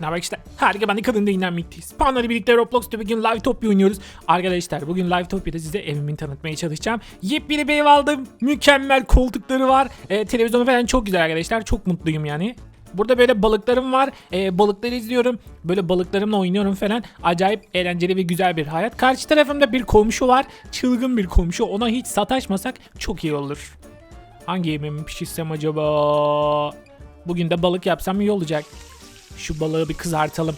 Ne haber işte? Harika ben de kadın değinden mittiyiz. Panları birlikte Roblox'ta bugün Live Topia oynuyoruz. Arkadaşlar bugün Live Topia'da size evimi tanıtmaya çalışacağım. Yepyeni bir ev aldım. Mükemmel koltukları var. Ee, televizyonu falan çok güzel arkadaşlar. Çok mutluyum yani. Burada böyle balıklarım var. Ee, balıkları izliyorum. Böyle balıklarımla oynuyorum falan. Acayip eğlenceli ve güzel bir hayat. Karşı tarafımda bir komşu var. Çılgın bir komşu. Ona hiç sataşmasak çok iyi olur. Hangi yemeğimi pişirsem acaba? Bugün de balık yapsam iyi olacak. Şu balığı bir kızartalım.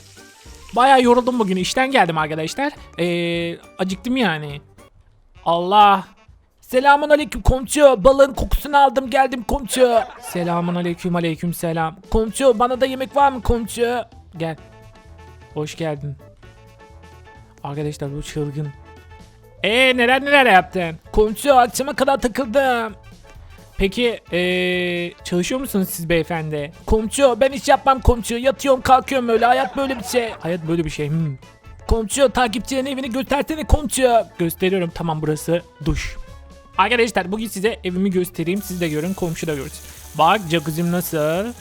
Bayağı yoruldum bugün. İşten geldim arkadaşlar. Ee, acıktım yani. Allah. Selamun aleyküm komşu. Balığın kokusunu aldım geldim komşu. Selamun aleyküm aleyküm selam. Komşu bana da yemek var mı komşu? Gel. Hoş geldin. Arkadaşlar bu çılgın. Ee neler neler yaptın? Komşu akşama kadar takıldım. Peki ee, çalışıyor musunuz siz beyefendi? Komşu ben iş yapmam komşu. Yatıyorum kalkıyorum öyle. Hayat böyle bir şey. Hayat böyle bir şey. Hmm. Komşu takipçilerin evini göstersene komşu. Gösteriyorum tamam burası duş. Arkadaşlar bugün size evimi göstereyim. Siz de görün komşu da görsün. Bak jacuzzi'm nasıl?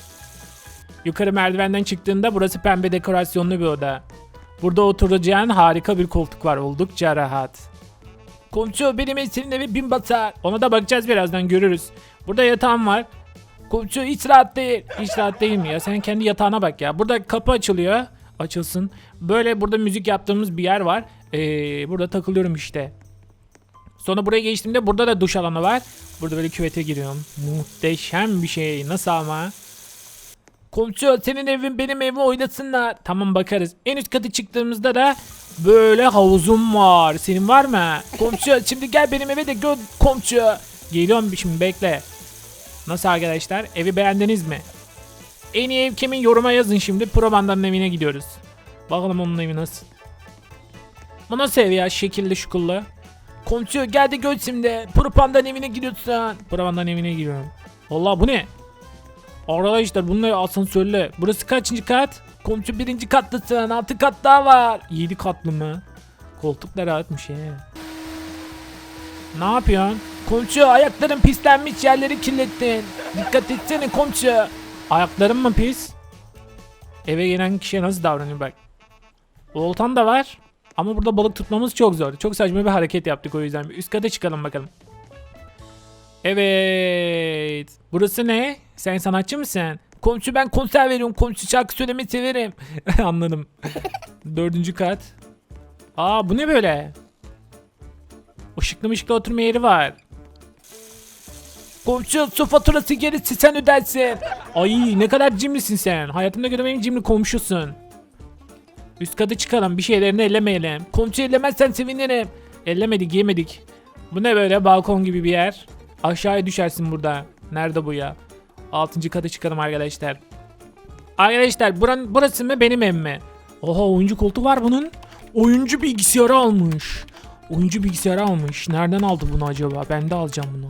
Yukarı merdivenden çıktığında burası pembe dekorasyonlu bir oda. Burada oturacağın harika bir koltuk var. Oldukça rahat. Komşu benim senin evi bin batar. Ona da bakacağız birazdan görürüz. Burada yatağım var. Komşu hiç rahat değil. Hiç rahat değil mi ya? Sen kendi yatağına bak ya. Burada kapı açılıyor. Açılsın. Böyle burada müzik yaptığımız bir yer var. Ee, burada takılıyorum işte. Sonra buraya geçtiğimde burada da duş alanı var. Burada böyle küvete giriyorum. Muhteşem bir şey. Nasıl ama? Komşu senin evin benim evimi oynasınlar. Tamam bakarız. En üst katı çıktığımızda da böyle havuzum var. Senin var mı? Komşu şimdi gel benim eve de gör komşu. Geliyorum şimdi bekle. Nasıl arkadaşlar? Evi beğendiniz mi? En iyi ev kimin yoruma yazın şimdi. Probanda'nın evine gidiyoruz. Bakalım onun evi nasıl. Bu nasıl ev ya? Şekilli şukullu. Komşu gel de gör şimdi. Probanda'nın evine gidiyorsun. Probanda'nın evine giriyorum. Vallahi bu ne? Arkadaşlar bunlar asansörlü. Burası kaçıncı kat? Komşu birinci kattasın. Altı kat daha var. Yedi katlı mı? Koltuk da rahatmış he. Ne yapıyorsun? Komşu ayakların pislenmiş yerleri kirlettin. Dikkat etsene komşu. Ayakların mı pis? Eve gelen kişiye nasıl davranıyor bak. Oltan da var. Ama burada balık tutmamız çok zor. Çok saçma bir hareket yaptık o yüzden. Üst kata çıkalım bakalım. Evet. Burası ne? Sen sanatçı mısın? Komşu ben konser veriyorum. Komşu şarkı söylemeyi severim. Anladım. Dördüncü kat. Aa bu ne böyle? Işıklı mışıklı oturma yeri var. Komşu su faturası gerisi sen ödersin. Ay ne kadar cimrisin sen. Hayatımda en cimri komşusun. Üst katı çıkalım bir şeylerini ellemeyelim. Komşu ellemezsen sevinirim. Ellemedik yemedik. Bu ne böyle balkon gibi bir yer. Aşağıya düşersin burada. Nerede bu ya? Altıncı kata çıkalım arkadaşlar. Arkadaşlar buran, burası mı benim evim mi? Oha oyuncu koltuğu var bunun. Oyuncu bilgisayarı almış. Oyuncu bilgisayarı almış. Nereden aldı bunu acaba? Ben de alacağım bunu.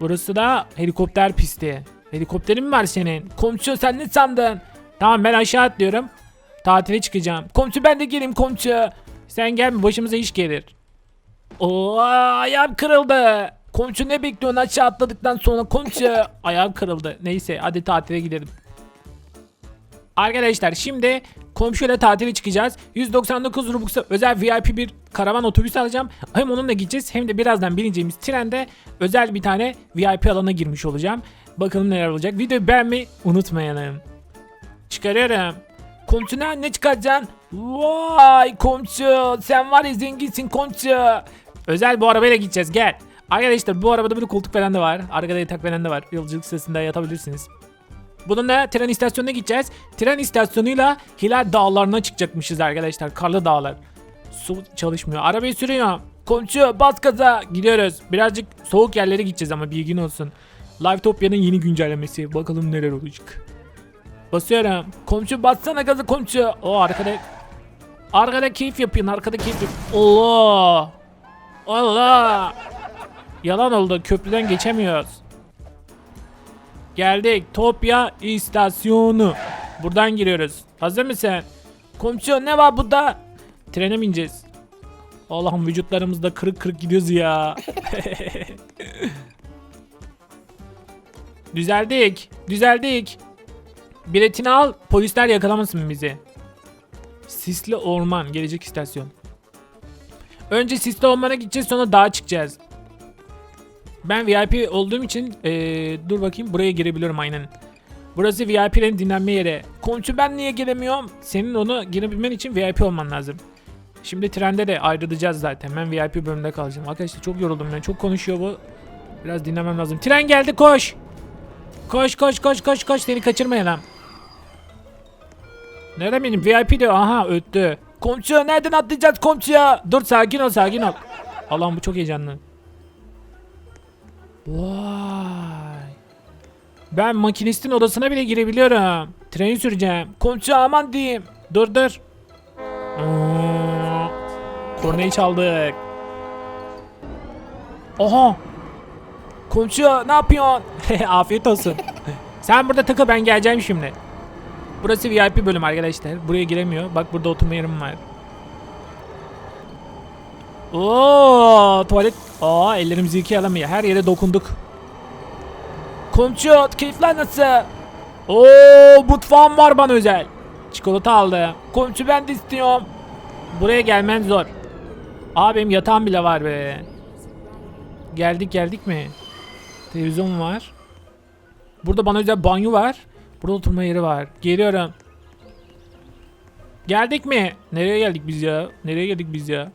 Burası da helikopter pisti. Helikopterin mi var senin? Komşu sen ne sandın? Tamam ben aşağı atlıyorum. Tatile çıkacağım. Komşu ben de geleyim komşu. Sen gelme başımıza iş gelir. Oo ayağım kırıldı. Komşu ne bekliyorsun aşağı atladıktan sonra komşu ayağım kırıldı. Neyse hadi tatile gidelim. Arkadaşlar şimdi komşuyla tatile çıkacağız. 199 Robux'a özel VIP bir karavan otobüs alacağım. Hem onunla gideceğiz hem de birazdan bineceğimiz trende özel bir tane VIP alana girmiş olacağım. Bakalım neler olacak. Videoyu beğenmeyi unutmayalım. Çıkarıyorum. Komşu ne, ne çıkaracaksın? Vay komşu sen var ya zenginsin komşu. Özel bu arabayla gideceğiz gel. Arkadaşlar bu arabada böyle koltuk falan da var. Arkada yatak falan da var. Yolculuk sırasında yatabilirsiniz. Bununla tren istasyonuna gideceğiz. Tren istasyonuyla Hilal Dağları'na çıkacakmışız arkadaşlar. Karlı dağlar. Su çalışmıyor. Arabayı sürüyor. Komşu bas gaza. Gidiyoruz. Birazcık soğuk yerlere gideceğiz ama bilgin olsun. Livetopia'nın yeni güncellemesi. Bakalım neler olacak. Basıyorum. Komşu bassana gazı komşu. O arkada. Arkada keyif yapıyorsun. Arkada keyif yap. Allah. Allah. Yalan oldu. Köprüden geçemiyoruz. Geldik. Topya istasyonu. Buradan giriyoruz. Hazır mısın? Komşu ne var burada? Trene bineceğiz. Allah'ım vücutlarımızda kırık kırık gidiyoruz ya. düzeldik. Düzeldik. Biletini al. Polisler yakalamasın bizi. Sisli Orman. Gelecek istasyon. Önce Sisli Orman'a gideceğiz sonra dağa çıkacağız. Ben VIP olduğum için eee, dur bakayım buraya girebiliyorum aynen. Burası VIP'lerin dinlenme yeri. Komşu ben niye giremiyorum? Senin onu girebilmen için VIP olman lazım. Şimdi trende de ayrılacağız zaten. Ben VIP bölümünde kalacağım. Arkadaşlar çok yoruldum ben. Çok konuşuyor bu. Biraz dinlemem lazım. Tren geldi koş. Koş koş koş koş koş seni kaçırmayalım. Nerede benim VIP diyor. Aha öttü. Komşu nereden atlayacağız komşuya? Dur sakin ol sakin ol. Allah'ım bu çok heyecanlı. Vay. Ben makinistin odasına bile girebiliyorum. Treni süreceğim. Komşu aman diyeyim. Dur dur. Hmm. Korneyi çaldık. Oha. Komşu ne yapıyorsun? Afiyet olsun. Sen burada takıl ben geleceğim şimdi. Burası VIP bölüm arkadaşlar. Buraya giremiyor. Bak burada oturma yerim var. Oo, tuvalet. Aa, ellerimizi yıkayalım ya. Her yere dokunduk. Komşu, keyifler nasıl? Oo, mutfağım var bana özel. Çikolata aldı. Komşu ben de istiyorum. Buraya gelmen zor. Aa benim yatağım bile var be. Geldik geldik mi? Televizyon var. Burada bana özel banyo var. Burada oturma yeri var. Geliyorum. Geldik mi? Nereye geldik biz ya? Nereye geldik biz ya?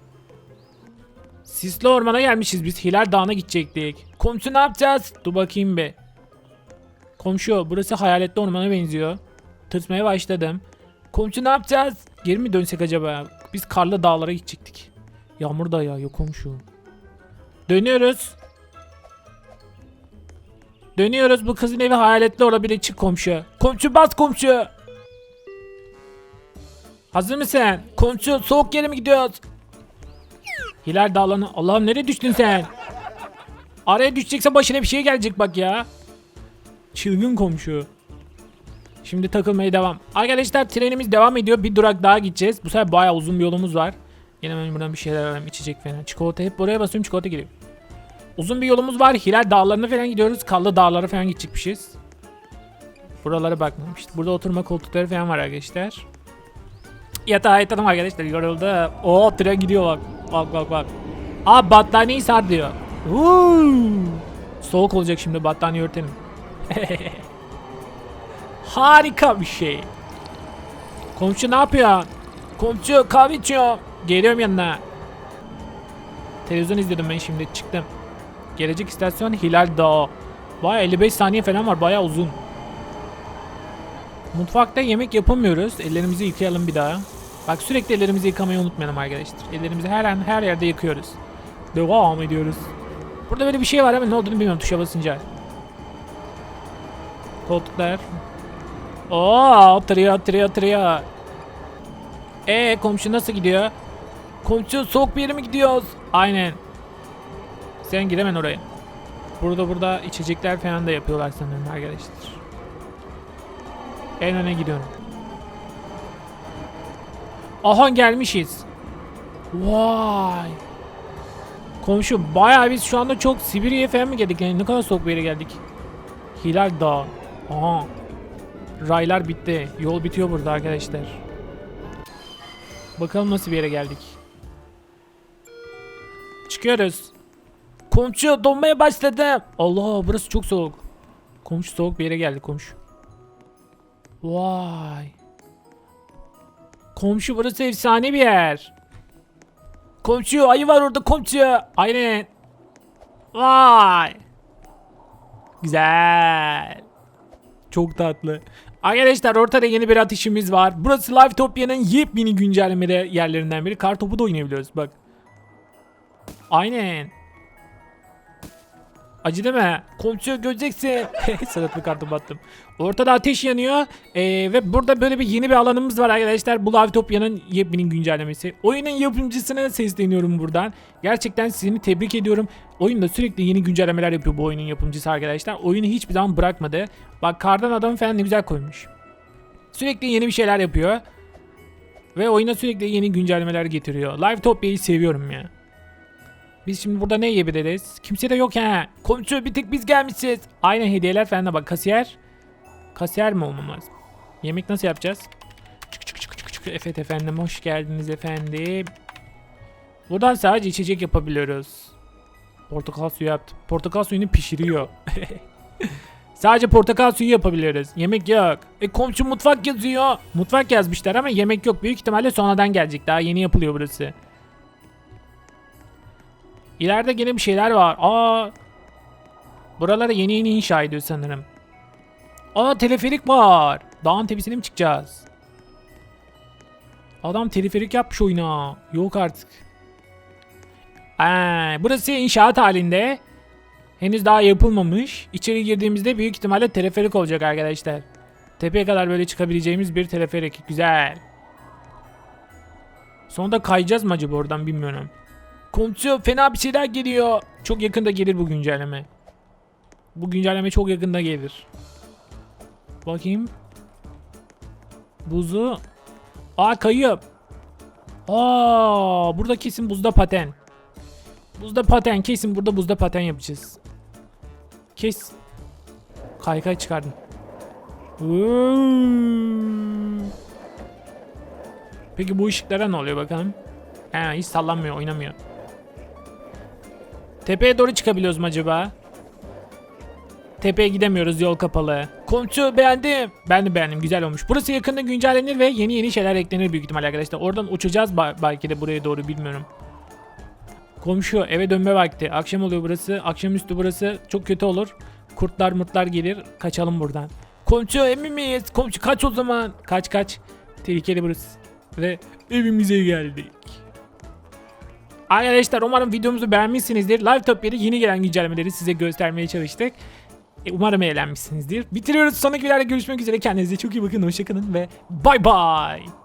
Sisli ormana gelmişiz biz. Hilal Dağı'na gidecektik. Komşu ne yapacağız? Dur bakayım be. Komşu burası hayaletli ormana benziyor. Tırsmaya başladım. Komşu ne yapacağız? Geri mi dönsek acaba? Biz karlı dağlara gidecektik. Yağmur da yağıyor komşu. Dönüyoruz. Dönüyoruz bu kızın evi hayaletli olabilir çık komşu. Komşu bas komşu. Hazır mısın? Komşu soğuk yere mi gidiyoruz? Hilal dağlarına Allah'ım nereye düştün sen? Araya düşecekse başına bir şey gelecek bak ya. Çılgın komşu. Şimdi takılmaya devam. Arkadaşlar trenimiz devam ediyor. Bir durak daha gideceğiz. Bu sefer bayağı uzun bir yolumuz var. Yine ben buradan bir şeyler alayım. içecek falan. Çikolata hep buraya basıyorum çikolata geliyor. Uzun bir yolumuz var. Hilal dağlarına falan gidiyoruz. Kallı dağlara falan gidecekmişiz. Buralara bakmam. İşte burada oturma koltukları falan var arkadaşlar. Yatağa yatalım arkadaşlar. Yoruldu. Oo tren gidiyor bak. Bak bak bak. Aa battaniyeyi sar diyor. Uuu. Soğuk olacak şimdi battaniye örtelim. Harika bir şey. Komşu ne yapıyor? Komşu kahve içiyor. Geliyorum yanına. Televizyon izledim ben şimdi çıktım. Gelecek istasyon Hilal Dağı. Baya 55 saniye falan var baya uzun. Mutfakta yemek yapamıyoruz. Ellerimizi yıkayalım bir daha. Bak sürekli ellerimizi yıkamayı unutmayalım arkadaşlar. Ellerimizi her an her yerde yıkıyoruz. Devam ediyoruz. Burada böyle bir şey var ama ne olduğunu bilmiyorum tuşa basınca. Koltuklar. Oo, oturuyor oturuyor oturuyor. Ee komşu nasıl gidiyor? Komşu soğuk bir yere mi gidiyoruz? Aynen. Sen gidemem oraya. Burada burada içecekler falan da yapıyorlar sanırım arkadaşlar. En öne gidiyorum. Aha gelmişiz. Vay. Komşu bayağı biz şu anda çok Sibirya'ya falan mı geldik? Yani ne kadar soğuk bir yere geldik. Hilal Dağı. Aha. Raylar bitti. Yol bitiyor burada arkadaşlar. Bakalım nasıl bir yere geldik. Çıkıyoruz. Komşu donmaya başladı. Allah burası çok soğuk. Komşu soğuk bir yere geldi komşu. Vay. Komşu burası efsane bir yer. Komşu ayı var orada komşu. Aynen. Vay. Güzel. Çok tatlı. Arkadaşlar ortada yeni bir atışımız var. Burası Livetopya'nın yepyeni güncellemede yerlerinden biri. Kar topu da oynayabiliyoruz bak. Aynen. Acı mi? Komşu göreceksin. Sıratlı kartı battım. Ortada ateş yanıyor. Ee, ve burada böyle bir yeni bir alanımız var arkadaşlar. Bu Livetopya'nın yepyeni güncellemesi. Oyunun yapımcısına sesleniyorum buradan. Gerçekten sizi tebrik ediyorum. Oyunda sürekli yeni güncellemeler yapıyor bu oyunun yapımcısı arkadaşlar. Oyunu hiçbir zaman bırakmadı. Bak kardan adam falan ne güzel koymuş. Sürekli yeni bir şeyler yapıyor. Ve oyuna sürekli yeni güncellemeler getiriyor. Livetopya'yı seviyorum ya. Biz şimdi burada ne yiyebiliriz? Kimse de yok ha. Komşu bir tek biz gelmişiz. Aynen hediyeler falan da bak kasiyer. Kasiyer mi olmam lazım? Yemek nasıl yapacağız? Çık çık çık çık çık. Evet efendim hoş geldiniz efendim. Buradan sadece içecek yapabiliyoruz. Portakal suyu yaptım. Portakal suyunu pişiriyor. sadece portakal suyu yapabiliyoruz. Yemek yok. E komşu mutfak yazıyor. Mutfak yazmışlar ama yemek yok. Büyük ihtimalle sonradan gelecek. Daha yeni yapılıyor burası. İleride gene bir şeyler var. Aa. Buralara yeni yeni inşa ediyor sanırım. Aa teleferik var. Dağın tepesine mi çıkacağız? Adam teleferik yapmış oyuna. Yok artık. Aa, burası inşaat halinde. Henüz daha yapılmamış. İçeri girdiğimizde büyük ihtimalle teleferik olacak arkadaşlar. Tepeye kadar böyle çıkabileceğimiz bir teleferik. Güzel. Sonunda kayacağız mı acaba oradan bilmiyorum. Komşu fena bir şeyler geliyor. Çok yakında gelir bu güncelleme. Bu güncelleme çok yakında gelir. Bakayım. Buzu. Aa kayıp. Aa burada kesin buzda paten. Buzda paten kesin burada buzda paten yapacağız. Kes. Kaykay çıkardım. Peki bu ışıklara ne oluyor bakalım? He hiç sallanmıyor oynamıyor. Tepeye doğru çıkabiliyoruz mu acaba? Tepeye gidemiyoruz yol kapalı. Komşu beğendim. Ben de beğendim güzel olmuş. Burası yakında güncellenir ve yeni yeni şeyler eklenir büyük ihtimalle arkadaşlar. Oradan uçacağız belki de buraya doğru bilmiyorum. Komşu eve dönme vakti. Akşam oluyor burası. Akşamüstü burası çok kötü olur. Kurtlar mırtlar gelir. Kaçalım buradan. Komşu emin miyiz? Komşu kaç o zaman? Kaç kaç. Tehlikeli burası. Ve evimize geldik. Arkadaşlar umarım videomuzu beğenmişsinizdir. Live Topya'da yeni gelen güncellemeleri size göstermeye çalıştık. E, umarım eğlenmişsinizdir. Bitiriyoruz. Sonraki videoda görüşmek üzere. Kendinize çok iyi bakın. Hoşçakalın ve bay bay.